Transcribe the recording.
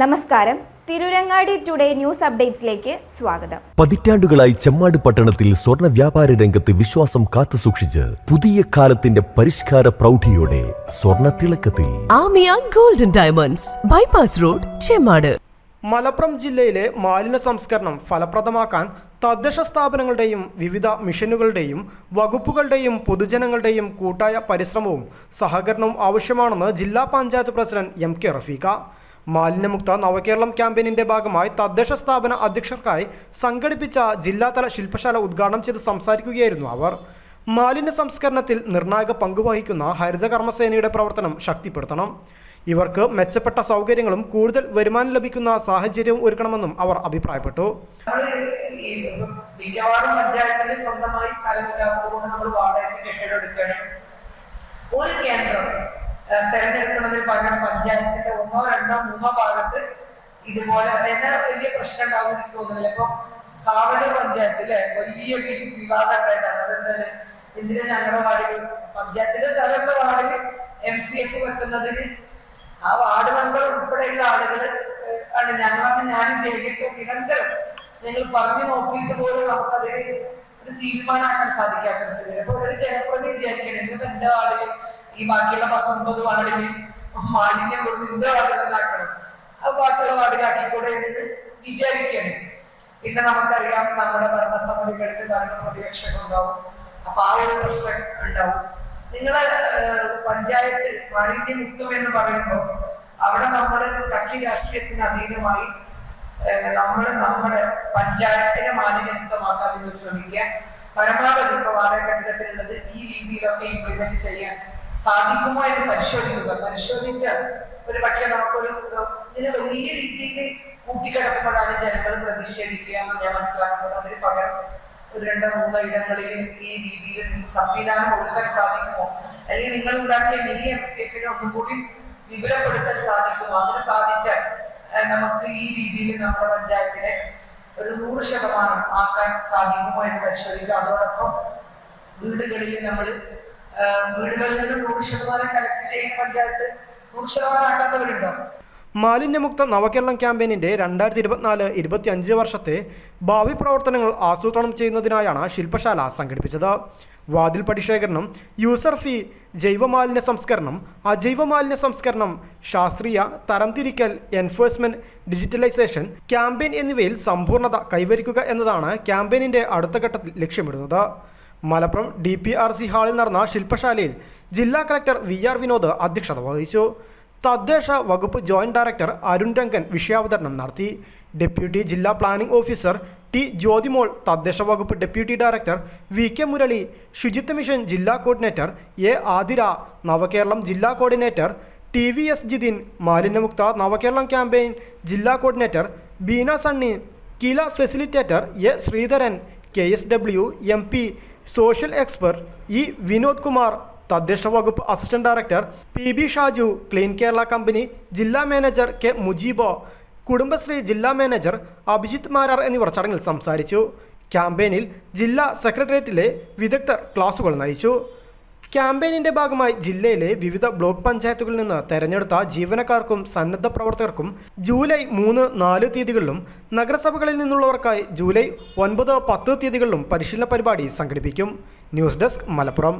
നമസ്കാരം. Tirurangadi today news അപ്ഡേറ്റ്സിലേക്ക് സ്വാഗതം. പതിറ്റാണ്ടുകളായി ചെമ്മാട് പട്ടണത്തിൽ സ്വർണ വ്യാപാര രംഗത്ത് വിശ്വാസം കാത്തുസൂക്ഷിച്ച് പുതിയ കാലത്തിന്റെ പരിഷ്കാര പ്രൗഢിയോടെ സ്വർണ തിളക്കത്തിൽ. Amiya golden diamonds bypass road Chemmad. Malappuram ജില്ലയിലെ മാലിന്യ സംസ്കരണം ഫലപ്രദമാക്കാൻ തദ്ദേശ സ്ഥാപനങ്ങളുടെയും വിവിധ മിഷനുകളുടെയും വകുപ്പുകളുടെയും പൊതുജനങ്ങളുടെയും കൂട്ടായ പരിശ്രമവും സഹകരണവും ആവശ്യമാണെന്ന് ജില്ലാ panchayat president M K Rafeeqa. മാലിന്യമുക്ത നവകേരളം ക്യാമ്പയിനിന്റെ ഭാഗമായി തദ്ദേശ സ്ഥാപന അധ്യക്ഷർക്കായി സംഘടിപ്പിച്ച ജില്ലാതല ശില്പശാല ഉദ്ഘാടനം ചെയ്ത് സംസാരിക്കുകയായിരുന്നു അവർ. മാലിന്യ സംസ്കരണത്തിൽ നിർണായക പങ്കുവഹിക്കുന്ന ഹരിത കർമ്മസേനയുടെ പ്രവർത്തനം ശക്തിപ്പെടുത്തണം. ഇവർക്ക് മെച്ചപ്പെട്ട സൗകര്യങ്ങളും കൂടുതൽ വരുമാനം ലഭിക്കുന്ന സാഹചര്യവും ഒരുക്കണമെന്നും അവർ അഭിപ്രായപ്പെട്ടു. മിക്കവാറും പഞ്ചായത്തിൽ സ്വന്തമായി സ്ഥലമില്ലാത്തതുകൊണ്ട് നമ്മൾ വാടകയ്ക്ക് കെട്ടിടം ഒരു കേന്ദ്രം ഏഹ്, തെരഞ്ഞെടുക്കുന്നതിന് പകരം പഞ്ചായത്തിന്റെ ഒന്നോ രണ്ടോ മൂന്നോ ഭാഗത്ത് ഇതുപോലെ എന്നെ വലിയ പ്രശ്നം ഉണ്ടാവും എനിക്ക് തോന്നുന്നില്ല. ഇപ്പൊ കാവൽ പഞ്ചായത്തിലെ വലിയ വിവാദം ഉണ്ടായിട്ടാണ് അതെന്താണ്? എന്തിനാ ഞങ്ങളുടെ വാർഡിൽ പഞ്ചായത്തിന്റെ സ്ഥലത്തെ വാർഡിൽ എം സി എഫ് വെക്കുന്നതിന് ആ വാർഡ് മെമ്പർ ഉൾപ്പെടെയുള്ള ആളുകൾ ആണ്. ഞങ്ങളന്ന് ഞാനും ചെയ്തിട്ട് നിരന്തരം ഞങ്ങൾ പറഞ്ഞു നോക്കിയിട്ട് പോലും നമുക്കതിൽ ഒരു തീരുമാനമാക്കാൻ സാധിക്കാത്ത സ്ഥിതി അപ്പൊ ഒരു ജനപ്രതി വിചാരിക്കണം എന്റെ വാർഡിൽ ഈ ബാക്കിയുള്ള പത്തൊമ്പത് വാർഡിൽ മാലിന്യം കൊടുത്ത് എന്റെ വാർഡിലാക്കണം ആ ബാക്കിയുള്ള വാർഡിലാക്കിക്കൂടെ എന്ന് വിചാരിക്കണം. പിന്നെ നമുക്കറിയാം നമ്മുടെ ഭരണസമിതികളിൽ ഭരണ പ്രതിപക്ഷങ്ങൾ ഉണ്ടാവും. അപ്പൊ ആ ഒരു പ്രശ്നം ഉണ്ടാവും. നിങ്ങളെ പഞ്ചായത്ത് മാലിന്യമുക്തം എന്ന് പറയുമ്പോൾ അവിടെ നമ്മൾ കക്ഷി രാഷ്ട്രീയത്തിന് അധീനമായി നമ്മൾ നമ്മുടെ പഞ്ചായത്തിനെ മാലിന്യമുക്തമാക്കാൻ നിങ്ങൾ ശ്രമിക്കുക. പരമാവധി ഇപ്പൊ വാടക കെട്ടിടത്തിലുള്ളത് ഈ രീതിയിലൊക്കെ ഇംപ്ലിമെന്റ് ചെയ്യാൻ സാധിക്കുമോ എന്ന് പരിശോധിക്കുക. പരിശോധിച്ച് ഒരു പക്ഷെ നമുക്കൊരു ഇതിനെ വലിയ രീതിയിൽ കൂട്ടിക്കിടക്കുമ്പോഴാണ് ജനങ്ങൾ പ്രതിഷേധിക്കുക എന്ന് ഞാൻ മനസ്സിലാക്കുന്നത്. അതിന് പകരം ഒരു രണ്ടോ മൂന്നോ ഇടങ്ങളിൽ ഈ രീതിയിൽ സംവിധാനം കൊടുക്കാൻ സാധിക്കുമോ? അല്ലെങ്കിൽ നിങ്ങൾ ഉണ്ടാക്കിയ മിനി എം സി എഫിനെ ഒന്നും കൂടി വിപുലപ്പെടുത്താൻ സാധിക്കുമോ? അങ്ങനെ സാധിച്ചാൽ നമുക്ക് ഈ രീതിയിൽ നമ്മുടെ പഞ്ചായത്തിനെ ഒരു നൂറ് ശതമാനം ആക്കാൻ സാധിക്കുമോ എന്ന് പരിശോധിക്കുക. അതോടൊപ്പം വീടുകളിൽ നമ്മൾ വീടുകളിൽ കളക്ട് ചെയ്യുന്ന മാലിന്യമുക്ത നവകേരളം ക്യാമ്പയിനിന്റെ രണ്ടായിരത്തി ഇരുപത്തിനാല് ഇരുപത്തി അഞ്ച് വർഷത്തെ ഭാവി പ്രവർത്തനങ്ങൾ ആസൂത്രണം ചെയ്യുന്നതിനായാണ് ശില്പശാല സംഘടിപ്പിച്ചത്. വാതിൽ പടിശേഖരണം യൂസർ ഫീ ജൈവമാലിന്യ സംസ്കരണം അജൈവമാലിന്യ സംസ്കരണം ശാസ്ത്രീയ തരംതിരിക്കൽ എൻഫോഴ്സ്മെന്റ് ഡിജിറ്റലൈസേഷൻ ക്യാമ്പയിൻ എന്നിവയിൽ സമ്പൂർണത കൈവരിക്കുക എന്നതാണ് ക്യാമ്പയിനിന്റെ അടുത്ത ഘട്ടത്തിൽ ലക്ഷ്യമിടുന്നത്. Malappuram D P R C ഹാളിൽ നടന്ന ശില്പശാലയിൽ ജില്ലാ കളക്ടർ വി ആർ വിനോദ് അധ്യക്ഷത വഹിച്ചു. തദ്ദേശ വകുപ്പ് ജോയിന്റ് ഡയറക്ടർ അരുൺ രംഗൻ വിഷയാവതരണം നടത്തി. ഡെപ്യൂട്ടി ജില്ലാ പ്ലാനിംഗ് ഓഫീസർ ടി ജ്യോതിമോൾ തദ്ദേശ വകുപ്പ് deputy director V K Murali ശുചിത്വ മിഷൻ ജില്ലാ കോർഡിനേറ്റർ എ ആതിര നവകേരളം ജില്ലാ coordinator T V S Jithin മാലിന്യമുക്ത നവകേരളം ക്യാമ്പയിൻ ജില്ലാ coordinator Beena Sunny Kila facilitator A Sreedharan K S W M P social expert E Vinod Kumar തദ്ദേശ വകുപ്പ് assistant director P B Shaju clean Kerala company ജില്ലാ manager K മുജീബോ Kudumbashree ജില്ലാ manager Abhijit Marar എന്നിവർ ചടങ്ങിൽ സംസാരിച്ചു. ക്യാമ്പയിനിൽ ജില്ലാ സെക്രട്ടേറിയറ്റിലെ വിദഗ്ധർ ക്ലാസുകൾ നയിച്ചു. ക്യാമ്പയിനിന്റെ ഭാഗമായി ജില്ലയിലെ വിവിധ ബ്ലോക്ക് പഞ്ചായത്തുകളിൽ നിന്ന് തെരഞ്ഞെടുത്ത ജീവനക്കാർക്കും സന്നദ്ധ പ്രവർത്തകർക്കും ജൂലൈ മൂന്ന് നാല് തീയതികളിലും നഗരസഭകളിൽ നിന്നുള്ളവർക്കായി ജൂലൈ ഒൻപത് പത്ത് തീയതികളിലും പരിശീലന പരിപാടി സംഘടിപ്പിക്കും. News desk Malappuram.